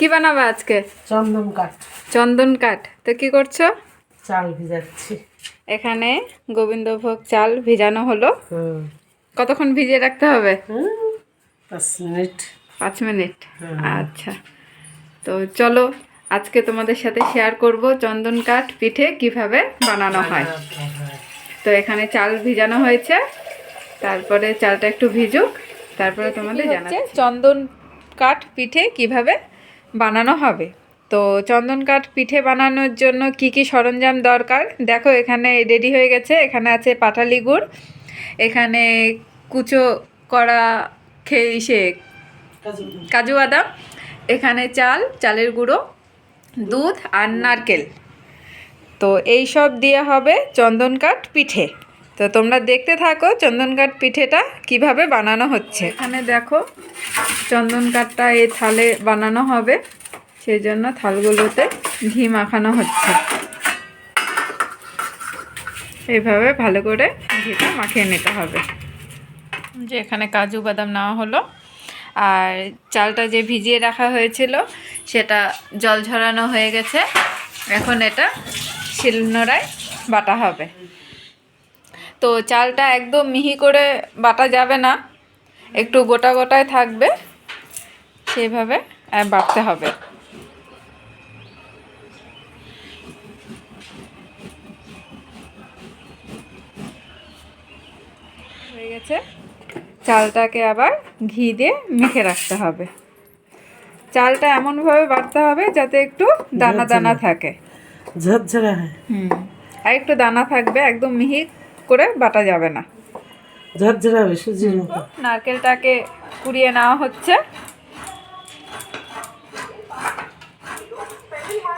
কি বানাবে আজকে? চন্দন কাঠ। চন্দন কাঠ। তো কি করছ? চাল ভিজাচ্ছি। এখানে গোবিন্দভোগ চাল ভিজানো হলো। কতক্ষণ ভিজিয়ে রাখতে হবে? পাঁচ মিনিট। পাঁচ মিনিট? আচ্ছা। তো চলো আজকে তোমাদের সাথে শেয়ার করব চন্দন কাঠ পিঠে কীভাবে বানানো হয়। তো এখানে চাল ভিজানো হয়েছে। তারপরে চালটা একটু ভিজুক। তারপরে তোমাদের জানাচ্ছি। চন্দন কাঠ পিঠে কীভাবে বানানো হবে। তো চন্দন কাঠ পিঠে বানানোর জন্য কি কি সরঞ্জাম দরকার? দেখো এখানে রেডি হয়ে গেছে। এখানে আছে পাটালি গুড় এখানে কুচো করা খেয়ে সে কাজু বাদাম। এখানে চাল চালের গুঁড়ো দুধ আর নারকেল। তো এই সব দিয়ে হবে চন্দন কাঠ পিঠে। তো তোমরা দেখতে থাকো চন্দন কাঠ পিঠেটা কীভাবে বানানো হচ্ছে। এখানে দেখো চন্দন কাঠটা এই থালে বানানো হবে সেই জন্য থালগুলোতে ঘি মাখানো হচ্ছে। এইভাবে ভালো করে ঘিটা মাখিয়ে নিতে হবে। যে এখানে কাজু বাদাম নেওয়া হলো আর চালটা যে ভিজিয়ে রাখা হয়েছিল সেটা জল ঝরানো হয়ে গেছে। এখন এটা শিলনোড়ায় বাটা হবে। তো চালটা একদম মিহি করে বাটা যাবে না। একটু গোটা গোটায় থাকবে। সেইভাবে বাটতে হবে। হয়ে গেছে। চালটাকে আবার ঘি দিয়ে মেখে রাখতে হবে। চালটা এমনভাবে বাটতে হবে যাতে একটু দানা দানা থাকে। ঝরঝরা হয়। হুম। আর একটু দানা থাকবে একদম মিহি করে বাটা যাবে না। ঝরঝরা সুজির মতো। নারকেলটাকে কুড়িয়ে নেওয়া হচ্ছে।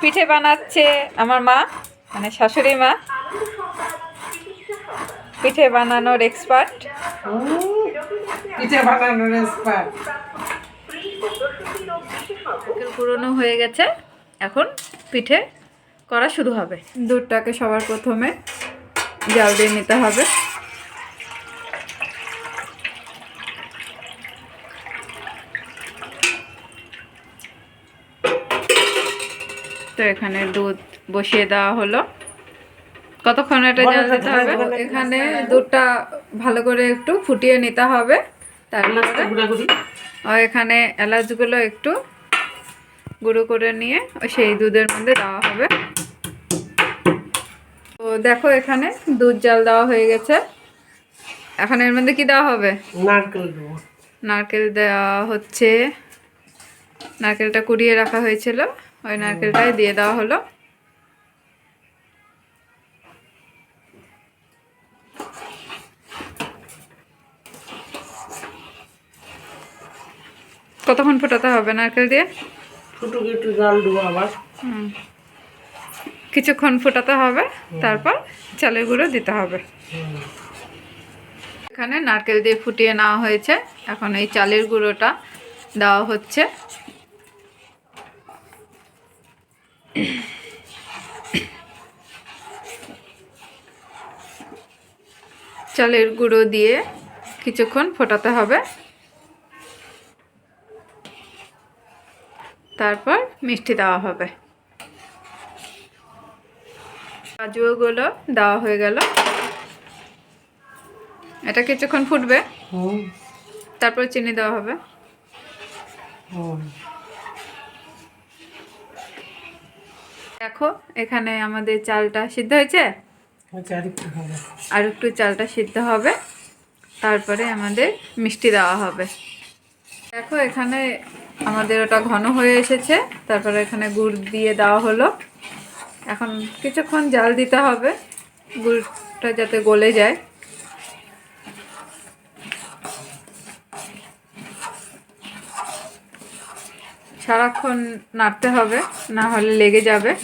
পিঠে বানাচ্ছে আমার মা মানে শাশুড়ি মা। পিঠে বানানোর এক্সপার্ট পিঠে বানানোর এক্সপার্ট পুরনো হয়ে গেছে এখন পিঠে করা শুরু হবে। দুধটাকে সবার প্রথমে। জাল দিয়ে নিতে হবে। তো এখানে দুধ বসিয়ে দেওয়া হলো। কতক্ষণ এটা জাল দিতে হবে? এখানে দুধটা ভালো করে একটু ফুটিয়ে নিতে হবে। তারপরে এখানে এলাচগুলো একটু গুঁড়ো করে নিয়ে ওই সেই দুধের মধ্যে দেওয়া হবে। দেখো এখানে দুধ জাল দেওয়া হয়ে গেছে। এখন এর মধ্যে কি দেওয়া হবে? নারকেল নারকেল দেওয়া হচ্ছে। নারকেলটা কুড়িয়ে রাখা হয়েছিল। ওই নারকেলটাই দিয়ে দেওয়া হলো। কতক্ষণ ফোটাতে হবে নারকেল দিয়ে? ফুটুক একটু জাল দেবো আবার। হুম। কিছুক্ষণ ফোটাতে হবে, তারপর চালের গুঁড়ো দিতে হবে। এখানে নারকেল দিয়ে ফুটিয়ে নেওয়া হয়েছে। এখন এই চালের গুঁড়োটা দেওয়া হচ্ছে। চালের গুঁড়ো দিয়ে কিছুক্ষণ ফোটাতে হবে। তারপর মিষ্টি দেওয়া হবে। কাজুগুলো দেওয়া হয়ে গেল। এটা কিছুক্ষণ ফুটবে। তারপর চিনি দেওয়া হবে। দেখো এখানে আমাদের চালটা সিদ্ধ হয়েছে? আর একটু চালটা সিদ্ধ হবে। তারপরে আমাদের মিষ্টি দেওয়া হবে। দেখো এখানে আমাদের ওটা ঘন হয়ে এসেছে। তারপরে এখানে গুড় দিয়ে দেওয়া হলো। এখন কিছুক্ষণ জাল দিতে হবে, গুড়টা যাতে গলে যায়। সারাক্ষণ নাড়তে হবে, না হলে লেগে যাবে।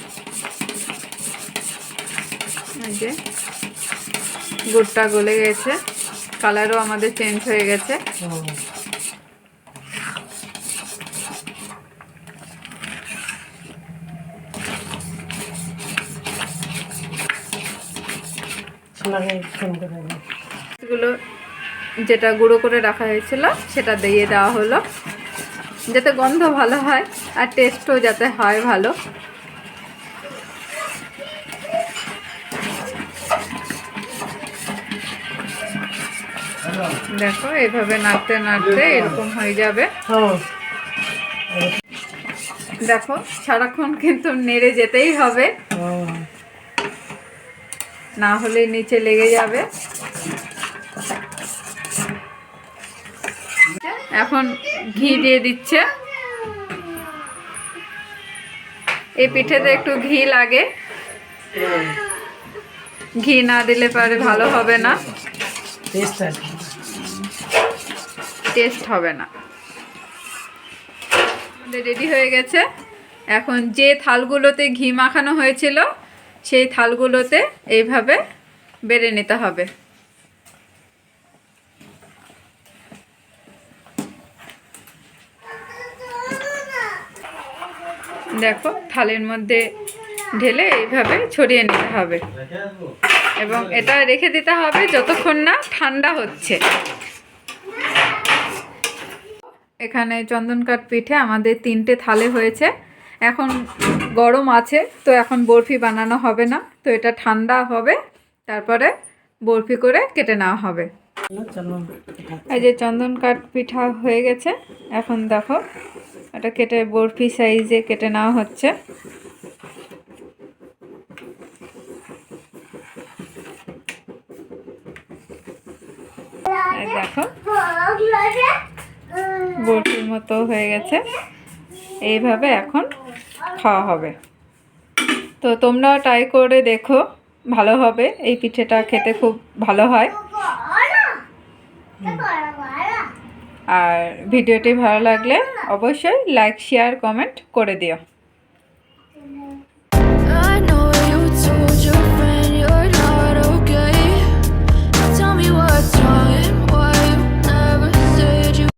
যে, গুড়টা গলে গেছে কালারও আমাদের চেঞ্জ হয়ে গেছে হুম। শোনাকে ফোন করে দাও। এগুলো যেটা গুঁড়ো করে রাখা হয়েছিল সেটা দিয়ে দেওয়া হলো। যাতে গন্ধ ভালো হয় আর টেস্টও যাতে হয় ভালো। দেখো এভাবে নাড়তে নাড়তে এরকম হয়ে যাবে। হ্যাঁ। দেখো সারাক্ষণ কিন্তু নেড়ে যেতেই হবে। হ্যাঁ। না হলে নিচে লেগে যাবে। এখন ঘি দিয়ে দিচ্ছে। এই পিঠেতে একটু ঘি লাগে। ঘি না দিলে পারে ভালো হবে না। টেস্ট হবে না। রেডি হয়ে গেছে। এখন যে থালগুলোতে ঘি মাখানো হয়েছিল সেই থালগুলোতে এইভাবে বেড়ে নিতে হবে। দেখো, থালের মধ্যে ঢেলে এইভাবে ছড়িয়ে নিতে হবে। এবং এটা রেখে দিতে হবে যতক্ষণ না ঠান্ডা হচ্ছে। এখানে চন্দনকাঠ পিঠে আমাদের তিনটে থালে হয়েছে। এখন গরম আছে, তো এখন বরফি বানানো হবে না, তো এটা ঠান্ডা হবে, তারপরে বরফি করে কেটে নেওয়া হবে। এই যে চন্দন কাঠ পিঠা হয়ে গেছে, এখন দেখো, এটা কেটে বরফি সাইজে কেটে নেওয়া হচ্ছে। দেখো, বরফির মতো হয়ে গেছে। এইভাবে এখন খাওয়া হবে। তো তোমরাও ট্রাই করে দেখো, ভালো হবে। এই পিঠেটা খেতে খুব ভালো হয়। আর ভিডিওটি ভালো লাগলে অবশ্যই লাইক শেয়ার কমেন্ট করে দিও।